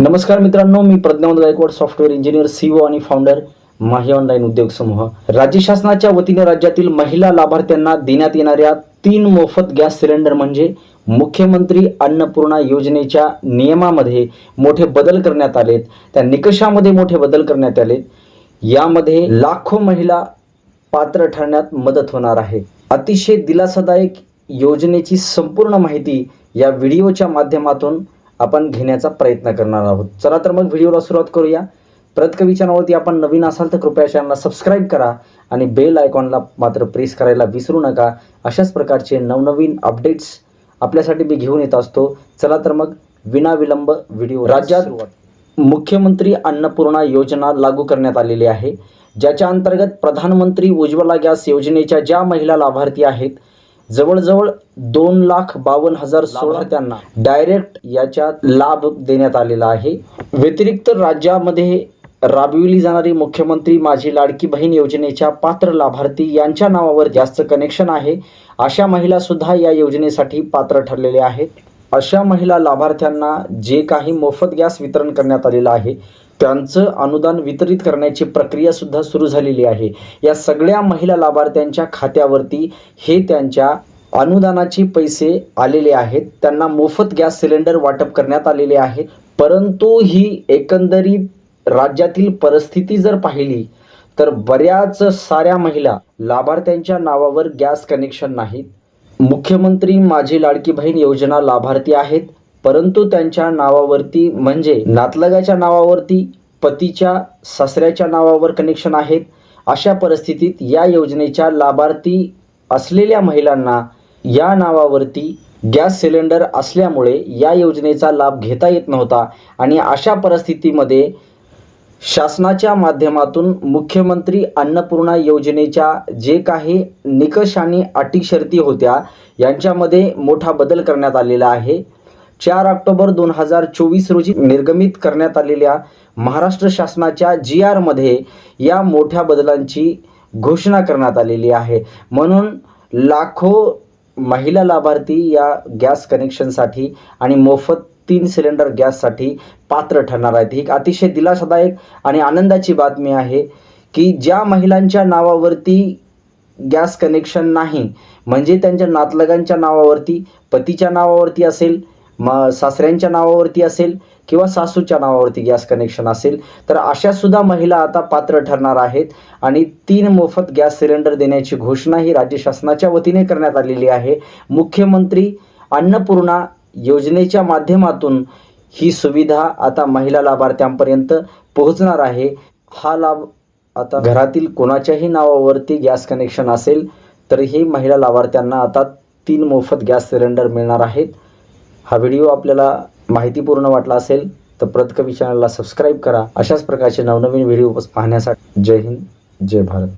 नमस्कार मित्रांनो मी Pradnyavant Gaikwad software engineer CEO आणि फाउंडर माही ऑनलाईन उद्योग समूह. राज्य शासनाच्या वतीने राज्यातील महिला लाभार्थ्यांना देण्यात येणाऱ्या तीन मोफत गॅस सिलेंडर म्हणजे मुख्यमंत्री अन्नपूर्णा योजनेच्या नियमामध्ये मोठे बदल करण्यात आलेत. त्या निकषामध्ये मोठे बदल करण्यात आलेत. यामध्ये लाखो महिला पात्र ठरण्यात मदत होणार आहे. अतिशय दिलासादायक योजनेची संपूर्ण माहिती या व्हिडिओच्या माध्यमातून आपण घेण्याचा प्रयत्न करणार आहोत. चला तर मग व्हिडिओला सुरुवात करूया. प्रतकवी चॅनलवरती आपण नवीन असाल तर कृपया चॅनलला सबस्क्राईब करा आणि बेल आयकॉनला मात्र प्रेस करायला विसरू नका. अशाच प्रकारचे नवनवीन अपडेट्स आपल्यासाठी मी घेऊन येत असतो. चला तर मग विनाविलंब व्हिडिओ राज्यात मुख्यमंत्री अन्नपूर्णा योजना लागू करण्यात आलेली आहे. ज्याच्या अंतर्गत प्रधानमंत्री उज्ज्वला गॅस योजनेच्या ज्या महिला लाभार्थी आहेत जवळजवळ दोन लाख बावन्न हजार त्यांना डायरेक्ट याचा लाभ देण्यात आलेला आहे. व्यतिरिक्त राज्यामध्ये राबविली जाणारी मुख्यमंत्री माझी लाडकी बहीण योजनेच्या पात्र लाभार्थी यांच्या नावावर जास्त कनेक्शन आहे. अशा महिला सुद्धा या योजनेसाठी पात्र ठरलेल्या आहेत. अशा महिला लाभार्थ्यांना जे काही मोफत गॅस वितरण करण्यात आलेलं आहे त्यांचं अनुदान वितरित करण्याची प्रक्रिया सुद्धा सुरू झालेली आहे. या सगळ्या महिला लाभार्थ्यांच्या खात्यावरती हे त्यांच्या अनुदानाचे पैसे आलेले आहेत. त्यांना मोफत गॅस सिलेंडर वाटप करण्यात आलेले आहे. परंतु ही एकंदरीत राज्यातील परिस्थिती जर पाहिली तर बऱ्याच साऱ्या महिला लाभार्थ्यांच्या नावावर गॅस कनेक्शन नाहीत. मुख्यमंत्री माझी लाडकी बहीण योजना लाभार्थी आहेत. परंतु त्यांच्या नावावरती म्हणजे नातलगाच्या नावावरती पतीच्या सासऱ्याच्या नावावर कनेक्शन आहेत. अशा परिस्थितीत या योजनेच्या लाभार्थी असलेल्या महिलांना या नावावरती गॅस सिलेंडर असल्यामुळे या योजनेचा लाभ घेता येत नव्हता आणि अशा परिस्थितीमध्ये शासनाच्या माध्यमातून मुख्यमंत्री अन्नपूर्णा योजनेच्या जे काही निकष आणि अटी शर्ती होत्या यांच्यामध्ये मोठा बदल करण्यात आलेला आहे. चार ऑक्टोबर दोन हजार चोवीस रोजी निर्गमित करण्यात आलेल्या महाराष्ट्र शासनाच्या जी आरमध्ये या मोठ्या बदलांची घोषणा करण्यात आलेली आहे. म्हणून लाखो महिला लाभार्थी या गॅस कनेक्शनसाठी आणि मोफत तीन सिलेंडर गॅससाठी पात्र ठरणार आहेत. ही एक अतिशय दिलासादायक आणि आनंदाची बातमी आहे की ज्या महिलांच्या नावावरती गॅस कनेक्शन नाही म्हणजे त्यांच्या नातलगांच्या नावावरती पतीच्या नावावरती असेल मा सासऱ्यांच्या नावावरती असेल किंवा सासूच्या नावावरती गॅस कनेक्शन असेल तर अशा सुद्धा महिला आता पात्र ठरणार आहेत आणि तीन मोफत गॅस सिलेंडर देण्याची घोषणा ही राज्य शासनाच्या वतीने करण्यात आलेली आहे. मुख्यमंत्री अन्नपूर्णा योजनेच्या माध्यमातून ही सुविधा आता महिला लाभार्थ्यांपर्यंत पोहोचणार आहे. हा लाभ आता घरातील कोणाच्याही नावावरती गॅस कनेक्शन असेल तर ही महिला लाभार्थ्यांना आता तीन मोफत गॅस सिलेंडर मिळणार आहेत. हा व्हिडिओ आपल्याला माहितीपूर्ण वाटला असेल तर प्रतकवी चॅनलला सबस्क्राईब करा. अशाच प्रकारचे नवनवीन व्हिडिओ पाहण्यासाठी जय हिंद जय भारत.